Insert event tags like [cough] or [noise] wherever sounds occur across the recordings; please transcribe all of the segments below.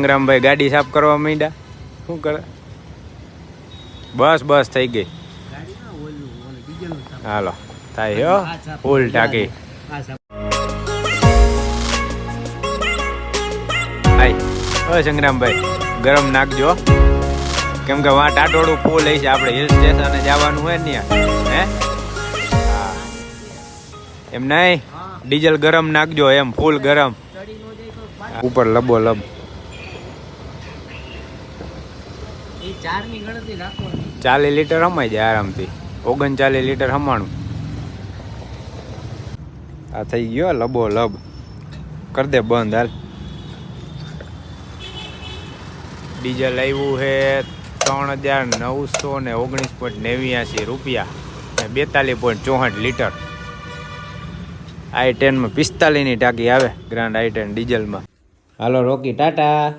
સંગ્રામભાઈ ગાડી સાફ કરવા માંડ્યા. શું કરે? બસ બસ થઈ ગઈ. હાલો, થાય ફૂલ ટાંકી સંગ્રામભાઈ ગરમ નાખજો કેમ કે વાં ટાટોડું ફૂલ લઈશ આપણે હિલ સ્ટેશન જવાનું હોય ને હા? એમ નહીં? ડીઝલ ગરમ નાખજો એમ, ફૂલ ગરમ. ઉપર લબો લબ. ચાલીસ લીટર હમાઈ જાય આરામથી. ઓગણચાલીસ લીટર હમાણું આ થઈ ગયો લબો લબ. કર દે બંધ હાલ. ડીઝલ આવ્યું છે ત્રણ હજાર નવસો ને ઓગણીસ પોઈન્ટ નેવ્યાસી રૂપિયા ને બેતાલીસ પોઈન્ટ ચોસઠ લીટર. આઈ ટેનમાં પિસ્તાલીસની ટાંકી આવે, ગ્રાન્ડ આઈ ટેન ડીઝલમાં. હાલો રોકી ટાટા.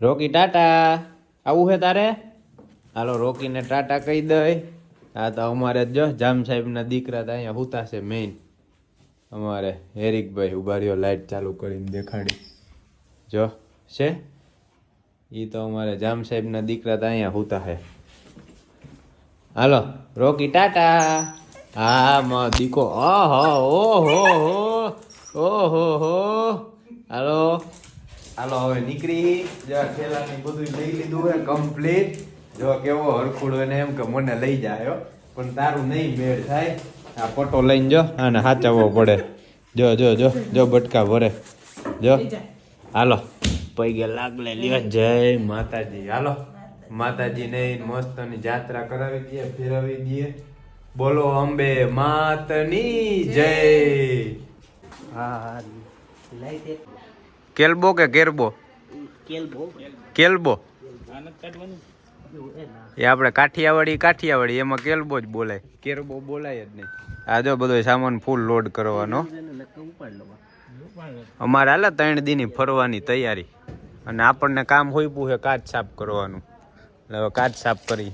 Rocky tata. આવું છે તારે? હાલો, રોકીને ટાટા કહી દઈ. આ તો અમારે જો જામ સાહેબના દીકરા તો અહીંયા હુતા છે મેઇન અમારે હેરિકભાઈ ઊભા રહ્યો લાઇટ ચાલુ કરીને દેખાડી. જો, છે? એ તો અમારે જામ સાહેબના દીકરા તો અહીંયા હુતા છે હાલો, રોકી, ટાટા. હા, માં દીકો. ઓહો ઓહો ઓહો હો હાલો. હાલો હવે નીકળી. જો થેલાની બધું લઈ લીધું હે કમ્પ્લીટ જો કેવો હરખુડો ને એમ કે મને લઈ જાય. પણ તારું નહીં મેળ થાય. આ પટો લઈને જો આને સાચવવો પડે. જો જો જો જો બટકા ભરે. જો. હાલો. પૈગે લાગલે લ્યો. જય માતાજી. હાલો. માતાજી ને મસ્તની જાત્રા કરાવી દઈએ ફેરવી દઈએ. બોલો અંબે માતની જય. હા કેલબો કે કેરબો કેલબો. એ આપણે કાઠિયાવાડી કાઠિયાવાડી એમાં કેલબો જ બોલાય. કેરબો બોલાય જ નહીં. આ જો બધો સામાન ફૂલ લોડ કરવાનો. અમારે હાલે ત્રણ દીની ફરવાની તૈયારી. અને આપણને કામ હોય પૂછે કાચ સાફ કરવાનું. એટલે હવે કાચ સાફ કરી.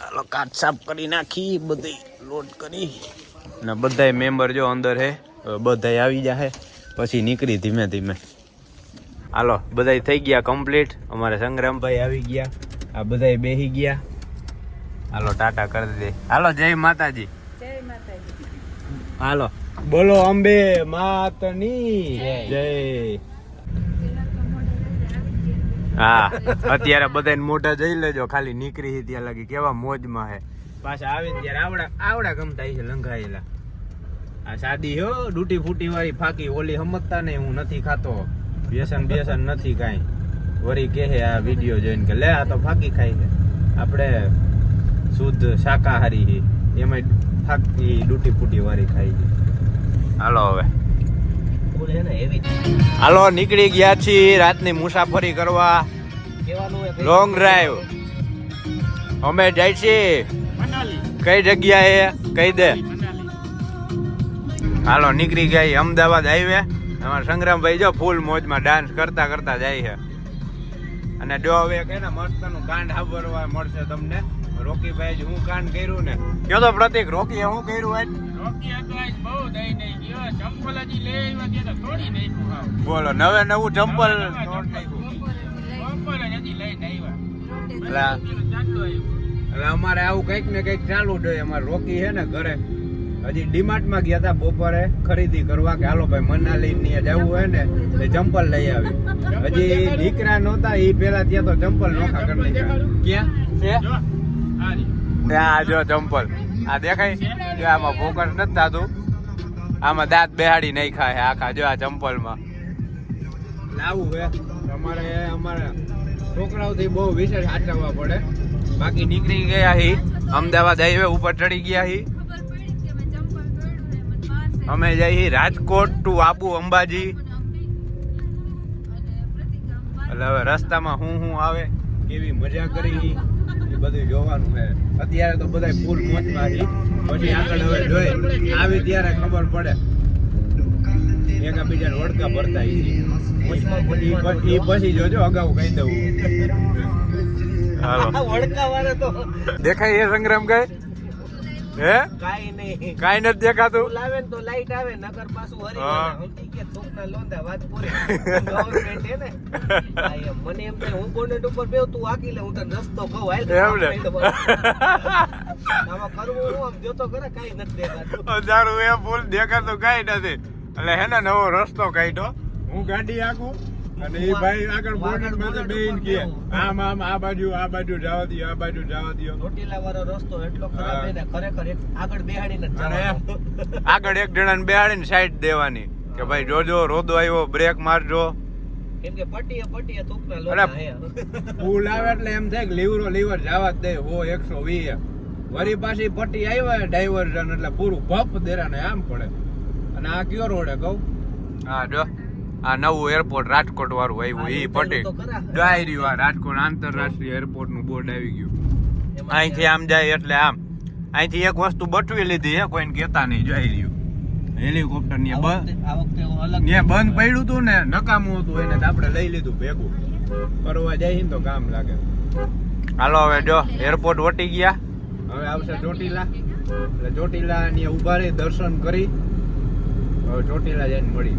હાલો કાચ સાફ કરી નાખી બધી લોડ કરી. ને બધાય મેમ્બર જો અંદર હે હવે બધાય આવી જાહે. પછી નીકળી ધીમે ધીમે. હાલો બધાય થઈ ગયા કમ્પ્લીટ અમારે સંગ્રામભાઈ આવી ગયા. આ બધા બેસી ગયા. હાલો ટાટા કરી દે હાલો જય માતાજી. હાલો. બોલો અંબે માતની. જય. હા. અત્યારે બધાને મોઢા જઈ લેજો. ખાલી નીકળી હતી ત્યાં લાગી. કેવા મોજમાં હે. પાછા આવીને ત્યારે આવડા આવડા ગમતા છે લંઘાયેલા. આ સાદી હો ડૂટી ફૂટી વાળી ફાકી ઓલી સમજતા ને હું નથી ખાતો. વ્યસન બેસન નથી કાંઈ. વરી કહે આ વીડિયો જોઈને કે લે આ તો ફાકી ખાઈ છે. આપણે શુદ્ધ શાકાહારી છે એમાં ફાકી ડૂટી ફૂટી વાળી ખાઈ છે હાલો હવે હાલો નીકળી ગયા છીએ રાતની મુસાફરી કરવા. લોંગ ડ્રાઈવ અમે જાય છીએ. કઈ જગ્યાએ? કહી દે? હાલો નીકળી ગયા અમદાવાદ હાઈવે. અમારા સંગ્રામભાઈ જો ફૂલ મોજમાં ડાન્સ કરતા કરતા જાય છે. અને જો હવે કે ને મસ્તનું કાંડ સાંભળવા મળશે તમને. રોકીભાઈ જ હું કાંડ કર્યું ને. કયો તો પ્રતિક રોકીએ હું કર્યું આજ? બોલો નવે નવું ચંપલ એટલે અમારે આવું કંઈક ને કંઈક ચાલુ જોઈએ અમારે રોકી છે ને ઘરે. હજી ડીમાર્ટમાં ગયા હતા બપોરે ખરીદી કરવા કે હાલો ભાઈ મનાલી ને જવું હોય ને તો ચંપલ લઈ આવી. હજી દીકરા નહોતા એ પેલા ત્યાં તો ચંપલ નોખા કરી નાખ્યા. ક્યાં? છે? આ જો ચંપલ. આ દેખાય? જો આમાં ફોકસ નથી થતું. આમાં દાંત બેહાડી નાખ્યા છે આખા જો આ ચંપલમાં. લાવું હે. અમારે અમારે છોકરાઓથી બહુ વિશેષ સાચવવા પડે. બાકી નીકળી ગયા હી. અમદાવાદ હાઈવે ઉપર ચડી ગયા હી. અમે જઈ રાજકોટ ટુ આબુ અંબાજી. એટલે હવે રસ્તામાં હું હું આવે કેવી મજા કરી. એ બધું જોવાનું છે. અત્યારે તો બધા ફૂલ મોજમાં છે. પછી આગળ હવે જોઈ આવી ત્યારે ખબર પડે. એકબીજાને વડકા ભરતા એ ઈ પછી જોજો અગાઉ કહી દઉં. દેખાય એ સંગ્રામ કઈ હે? કાઈ નહીં. કાઈ નથી દેખાતું? લાવે ને તો લાઈટ આવે નગર પાછું હરી કે તું ના લોંદા વાત પૂરી. ગવર્નમેન્ટ હે ને? એમ. મને એમ થાય હું બોનેટ ઉપર બેહું, તું આકી લે હું તને રસ્તો કહું હાલ એમ લે આમાં કરવું હું આમ જોતો કરે કાઈ નથી દેખાતું. તારું એ ફૂલ દેખાતું કઈ નથી. એટલે હે ને નવો રસ્તો કાઢ્યો. હું ગાડી આખું અને એ ભાઈ આગળ બોર્ડર માથે બેહીન કે આમ આમ આ બાજુ આ બાજુ જવા દો આ બાજુ જવા દો. ચોટીલા વાળો રસ્તો એટલો ખરાબ છે ને ખરેખર એક આગળ બેહાડીને જ જવાનું. આગળ એક જણાને બેહાડીને સાઈડ દેવાની કે ભાઈ જોજો રોદો આવ્યો બ્રેક મારજો. કેમ કે પટીએ પટીએ થૂકના. લોટા હે. પુલ આવે એટલે એમ થાય કે લીવરો લીવર જવા જ દે હો એકસો વીસ વરી પાછી પટી આવ્યા ડાયવર્ઝન એટલે પૂરું ભપ દેરાને આમ પડે. અને આ કયો રોડ હે કહું? હા જો. આ નવું એરપોર્ટ રાજકોટ વાળું આવ્યું એ પટેલ. ડાયરી. આ રાજકોટ આંતરરાષ્ટ્રીય એરપોર્ટનું બોર્ડ આવી ગયું. અહીંથી આમ જાય એટલે આમ. અહીંથી એક વસ્તુ બટવી લીધી હે કોઈને કહેતા નહીં જઈ રહ્યું. હેલિકોપ્ટર ને બંધ. પડ્યું હતું ને નકામું હતું એને આપણે લઈ લીધું ભેગું. ફરવા જાય ને તો કામ લાગે. હાલો હવે જો એરપોર્ટ વટી ગયા. હવે આવશે ચોટીલા. એટલે ચોટીલા ની ઊભા રહી દર્શન કરી. હવે ચોટીલા જઈને મળી.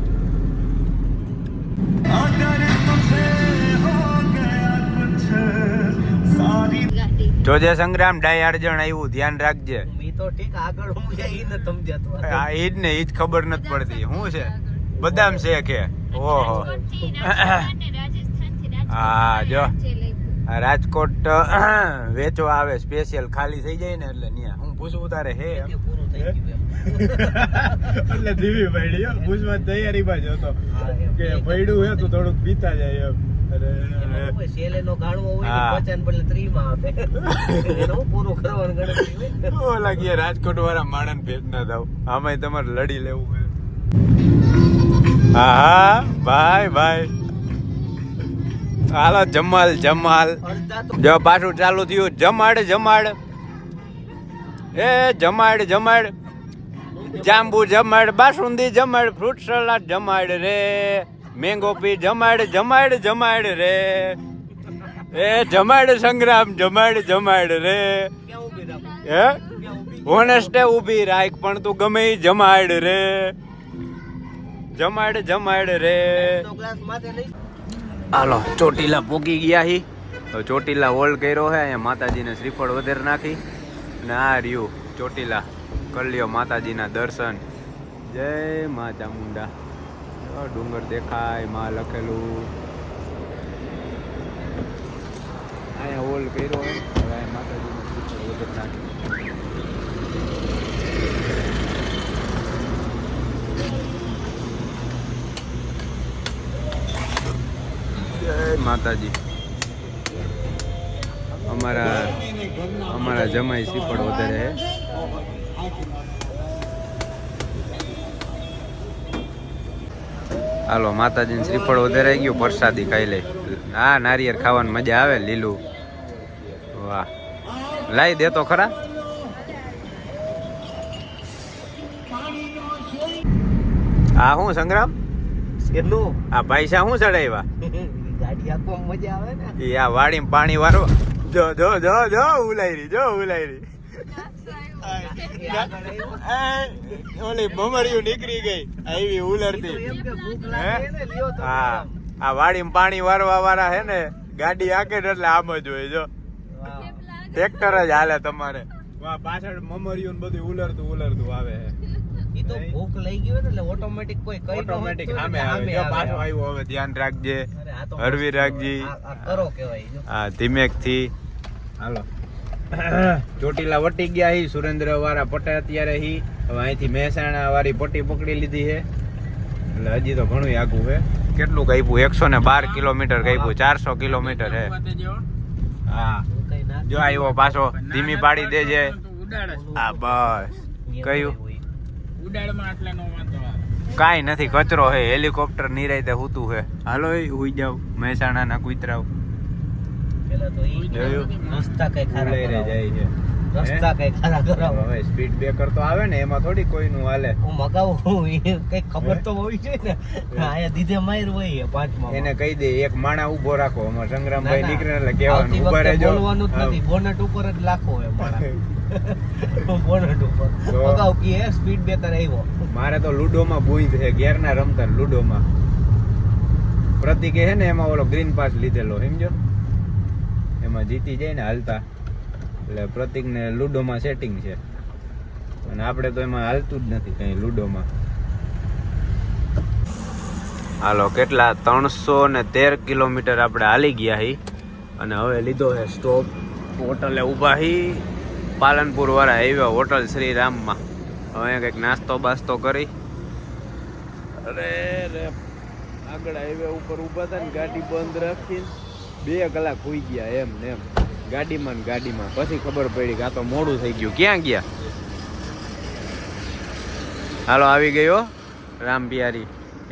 જોજે સંગ્રામ ડાય અડજણ આવ્યું ધ્યાન રાખજે. ઈ તો ઠીક આગળ હું ઈ સમજાતું જ ને ઈ જ ખબર નથી પડતી. શું છે? બદામ છે કે ઓહો. હા જો. રાજકોટ વેચવા આવે સ્પેશિયલ ખાલી થઈ જાય ને એટલે ન્યા. હું પૂછું તારે હે? પૂરું એટલે ધીમી પડી હો. પૂછવા તૈયારીમાં જ હતો. કે પડ્યું હે તો થોડુંક પીતા જાય એમ. હોય, આપે. એનો પૂરું કરવાનું ગણતરી ઓલા કે રાજકોટ વાળા માણસ ભેટ ના થાવ. તમારે લડી લેવું હા હા ભાઈ ભાઈ. હાલો, જમાલ જમાલ. જો પાછું ચાલુ થયું, જમાડ જમાડ. એ, જમાડ જમાડ. જાંબુ જમાડ, બાસુંદી જમાડ ફ્રૂટ સલાડ જમાડ રે. મેંગો પી જમાડ જમાડ જમાડ રે. એ, જમાડ સંગ્રામ, જમાડ જમાડ રે. હે? હોનેસ્ટે ઊભી રાખ, પણ તું ગમે જમાડ રે. જમાડ જમાડ રે. હાલો, ચોટીલા પોગી ગયા હી. તો ચોટીલા હોલ્ડ કર્યો હે, અહીંયા માતાજીને શ્રીફળ વધારે નાખી. અને આ રહ્યું ચોટીલા કરી માતાજીના દર્શન. જય મા ચામુંડા. ડુંગર દેખાય, માં લખેલું. અહીંયા હોલ્ડ કર્યો હોય માતાજીને શ્રીફળ વધારે નાખી. જય માતાજી. અમારા અમારા જમાઈ શ્રીફળ વધારે હાલો માતાજીને શ્રીફળ વધારે ગયું પ્રસાદી ખાઈ લે. હા નારિયેળ ખાવાની મજા આવે લીલું. વાહ. લાઈ દે તો ખરા. આ શું સંગ્રામ? કેટલું? આ પૈસા શું ચડાવ્યા? [laughs] ગાડી મજા આવે ને? પાણી વારો જો જો જો જો ઉલાયરી જો ઉલાયરી. એ ઓલી ભમરિયું નીકળી ગઈ આવી ઉલરતી. એમ કે ભૂખ લાગે ને લ્યો તો હા. આ વાડીમાં પાણી વારવા વાળા હે ને ગાડી આકે એટલે આમ જ હોય જો. ટ્રેક્ટર જ હાલે તમારે. વાહ પાછળ મમરિયું ને બધું ઉલરતું ઉલરતું આવે ઈ તો ભૂખ લઈ ગયો એટલે ઓટોમેટિક કોઈ કઈ ઓટોમેટિક સામે આવે. જો પાછો આવ્યો હવે ધ્યાન રાખજે. હળવી રાખજી. કરો કેવાય હા ધીમેકથી હાલો. [clears throat] ચોટીલા વટી ગયા હી સુરેન્દ્ર વાળા પટે અત્યારે હી. હવે અહીંથી મહેસાણા વાળી પટ્ટી પકડી લીધી છે એટલે હજી તો ઘણું આગું છે કેટલું કાપ્યું? એકસો ને બાર કિલોમીટર કાપ્યું. ચારસો કિલોમીટર છે હા. હું જો આવ્યો પાછો ધીમી પાડી દેજે. હા બસ. કયું? કાંઈ નથી કચરો હે હેલિકોપ્ટર નિરાયતે હુતું હે હાલો એ હુઈ જાવ મહેસાણા ના કુતરાવ પેલા તો ઈ જોયું? કઈ ખરાબ લઈ જાય છે. રસ્તા કઈ ખરા કરાવો હવે સ્પીડ બ્રેકર તો આવે ને એમાં થોડી કોઈનું હાલે. હું મગાવું એ કઈ ખબર તો હોવી જોઈએ ને. આયા દીધે માર હોય પાંચમાં. એને કહી દે એક માણા ઊભો રાખો. અમાર સંગ્રામભાઈ. નીકળે એટલે કહેવાનું ઊભા રહેજો. બોલવાનું જ નથી. બોનટ ઉપર જ લાખો એ માણા. [laughs] બોનટ ઉપર. તો- અગાઉ સ્પીડ બ્રેકર આવ્યો. મારે તો લુડોમાં ભૂઈ છે ગેરના રમતા લુડોમાં. પ્રતિકે છે ને એમાં ઓલો ગ્રીન પાસ લીધેલો સમજો? એમાં જીતી જાય ને હાલતા. એટલે પ્રતિકને લુડોમાં સેટિંગ છે. અને આપણે તો એમાં હાલતું જ નથી કઈ લુડોમાં. હાલો, કેટલા? ત્રણસો ને તેર કિલોમીટર આપણે હાલી ગયા હી. અને હવે લીધો છે સ્ટોપ હોટલે ઊભા હી. પાલનપુર વાળા આવ્યા હોટલ શ્રી રામમાં હવે કંઈક નાસ્તો બાસ્તો કરી. અરે રે, આગળ હાઈવે ઉપર ઊભા હતા ને ગાડી બંધ રાખીને બે કલાક હોઈ ગયા એમ ને એમ. ગાડીમાં ને ગાડીમાં. પછી ખબર પડી કે આ તો મોડું થઈ ગયું. ક્યાં ગયા? હાલો, આવી ગયો રામ બિહારી,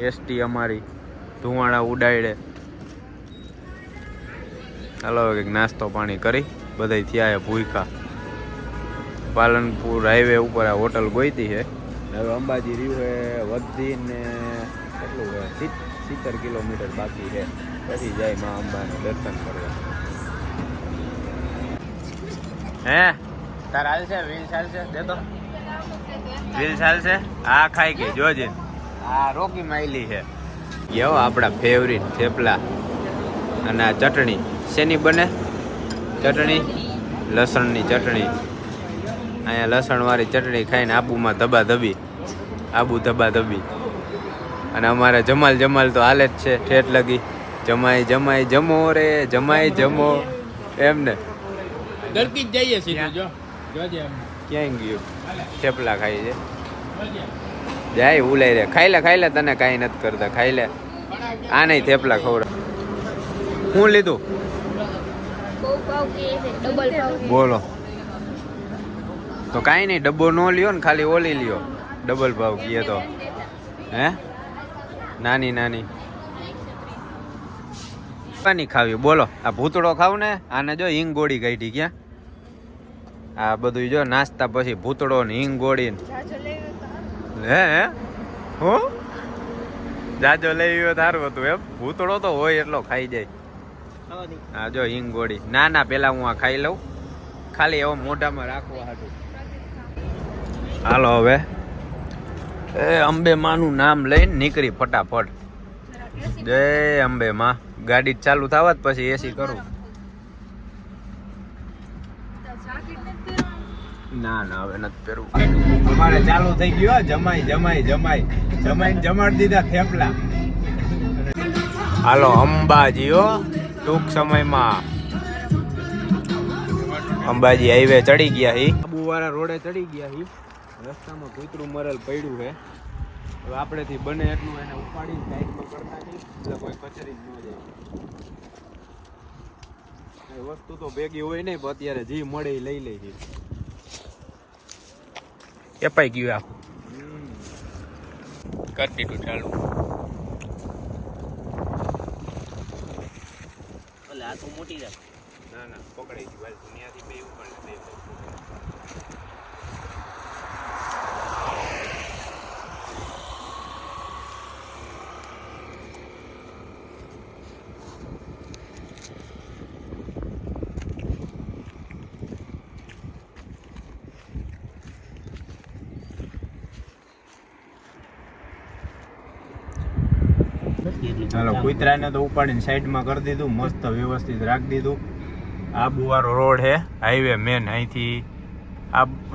એસટી અમારી. ધુવાણા ઉડાડે. હાલો કંઈક નાસ્તો પાણી કરી. બધા થયા છે ભૂખા પાલનપુર હાઈવે ઉપર આ હોટલ ગોઈતી છે હવે અંબાજી રહ્યું છે વધીને કેટલું સિત્તેર કિલોમીટર બાકી છે પછી જાય મા અંબાને દર્શન કરવા. હે? તાર હાલશે વ્હીલ ચાલશે દે તો. હા ખાઈ ગઈ જોજે આ રોકી માયલી છે. યો આપણા ફેવરિટ થેપલા અને આ ચટણી. શેની બને? ચટણી? લસણની ચટણી. અહીંયા લસણવાળી ચટણી ખાઈને આબુમાં ધબા ધબી. આબુ ધબા ધબી. અને અમારે જમાલ જમાલ તો હાલે જ છે, ઠેઠ લગી. જમાય જમાઈ જમો રે જમાય જમો. એમ ને. ગરકી જ જઈએ સીધું જો. જોજે ક્યાં ગયું? થેપલા ખાઈ છે. જાય ઉલાઈ રે. ખાઈ લે ખાઈ લે તને કાંઈ નથી કરતા. ખાઈ લે. આ નહીં થેપલા ખવડા શું લીધું? બહુ ભાવ કે છે ડબલ ભાવ બોલો. તો કાંઈ નહીં ડબ્બો ન લ્યો ને ખાલી ઓલી લ્યો. ડબલ ભાવ કીએ તો. હે? નાની નાની. કાની ખાવી. બોલો આ ભૂતળો ખાવ ને આને જો હિંગ ગોળી કાઢી ક્યાં? આ બધું જો નાસ્તા પછી ભૂતળો ને હિંગ ગોળી ને. હે હે? હું? જાજો લઈ આવ્યો તારું હતું એમ. ભૂતળો તો હોય એટલો ખાઈ જાય. હા જો હિંગ ગોળી. ના ના પેલા હું આ ખાઈ લઉં. ખાલી એવો મોઢામાં રાખવા હાટું. હાલો હવે. એ અંબે માનું નામ લઈને નીકળી ફટાફટ. જય અંબે માં. ગાડી ચાલુ થાવા જ પછી એસી કરું. ના ના, હવે નથી પહેરવું. અમારે ચાલુ થઈ ગયું જમાઈ જમાઈ જમાઈ. જમાઈ જમાડી દીધા થેપલા. હાલો, અંબાજી, હો, ટૂંક સમયમાં. અંબાજી હાઈવે ચડી ગયા હી. આબુવાળા રોડે ચડી ગયા હી. રસ્તામાં કૂતરું મરેલ પડ્યું છે. હવે આપણેથી બને એટલું એને ઉપાડીને સાઈડમાં કરતા નહીં. એટલે કોઈ કચેરી ન જાય. વસ્તુ તો ભેગી હોય નહીં પણ અત્યારે જે મળે એ લઈ લઈ એપાઈ ગયું આ. કરી દીધું ચાલુ. આ તો મોટી રાખ ના ના પકડાઈ ગયું. દુનિયાથી બે ઉપર બે ચાલો કુતરાને તો ઉપાડીને સાઈડમાં કરી દીધું, મસ્ત વ્યવસ્થિત રાખી દીધું. આબુવાળો રોડ છે હાઈવે મેન અહીંથી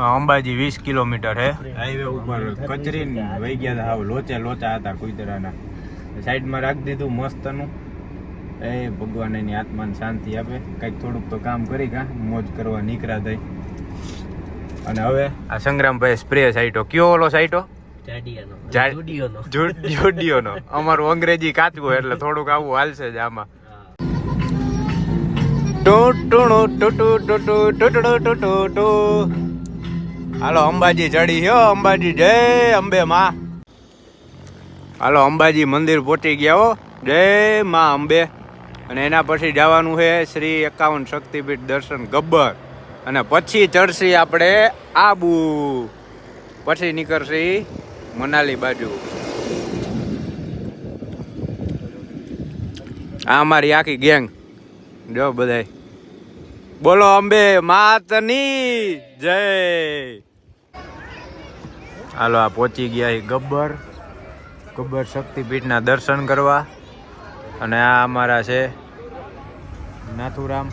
અંબાજી વીસ કિલોમીટર છે હાઈવે ઉપર કચરીને વહી ગયા હતા લોચે લોચા હતા કુતરાના. સાઈડમાં રાખી દીધું મસ્તનું. એ ભગવાન એની આત્માને શાંતિ આપે. કંઈક થોડુંક તો કામ કરી કા મોજ કરવા નીકળ્યા થઈ અને હવે આ સંગ્રામભાઈ સ્પ્રે સાઈટો. કયો ઓલો સાઈટો? અમારું અંગ્રેજી કાચવું એટલે થોડુંક આવું હાલશે જ આમાં હાલો અંબાજી ચડી ગયો અંબાજી જય અંબે માં હાલો અંબાજી મંદિર પહોંચી ગયા જય માં અંબે અને એના પછી જવાનું છે શ્રી એકાવન શક્તિપીઠ દર્શન ગબ્બર અને પછી ચડશી આપણે આબુ પછી નીકળશી મનાલી બાજુ. આ અમારી આખી ગેંગ. જો બધાય. બોલો અંબે માતની જય. હાલો, આ પહોંચી ગયા ગબ્બર. ગબ્બર શક્તિપીઠના દર્શન કરવા. અને આ અમારા છે નાથુરામ.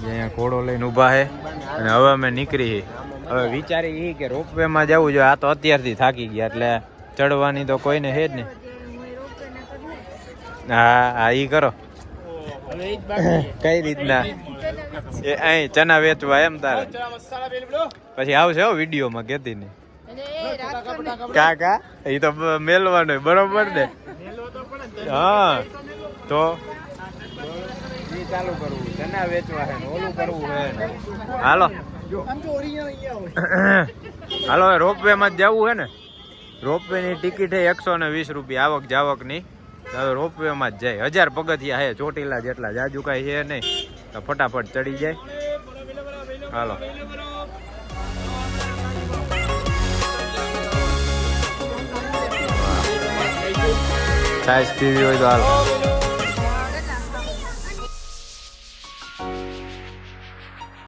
જે અહીંયા ઘોડો લઈને ઊભા છે. અને હવે અમે નીકળી છીએ. હવે વિચારી એ કે રોપવેમાં જવું જોઈએ. આ તો અત્યારથી થાકી ગયા, એટલે ચડવાની તો કોઈને છે જ નહીં. હા હા એ કરો. કઈ રીતના? એ અહીં ચના વેચવા એમ તારે. પછી આવશે હો વિડીયોમાં, કેતી ને. કા કા એ તો મેલવાનું બરોબર ને? હા, તો? ચાલુ કરવું. ચના વેચવા ઓલું કરવું હાલો. [coughs] હાલો રોપવે માં જવું છે ને. રોપવે ની ટિકિટ હે એકસો ને વીસ રૂપિયા આવક જાવકની હવે રોપવે માં જ જાય. હજાર પગથિયા હે ચોટીલા જેટલા જાજુ કાંઈ છે નહીં. તો ફટાફટ ચડી જાય. હાલો. છાશ પીવી હોય તો હાલો.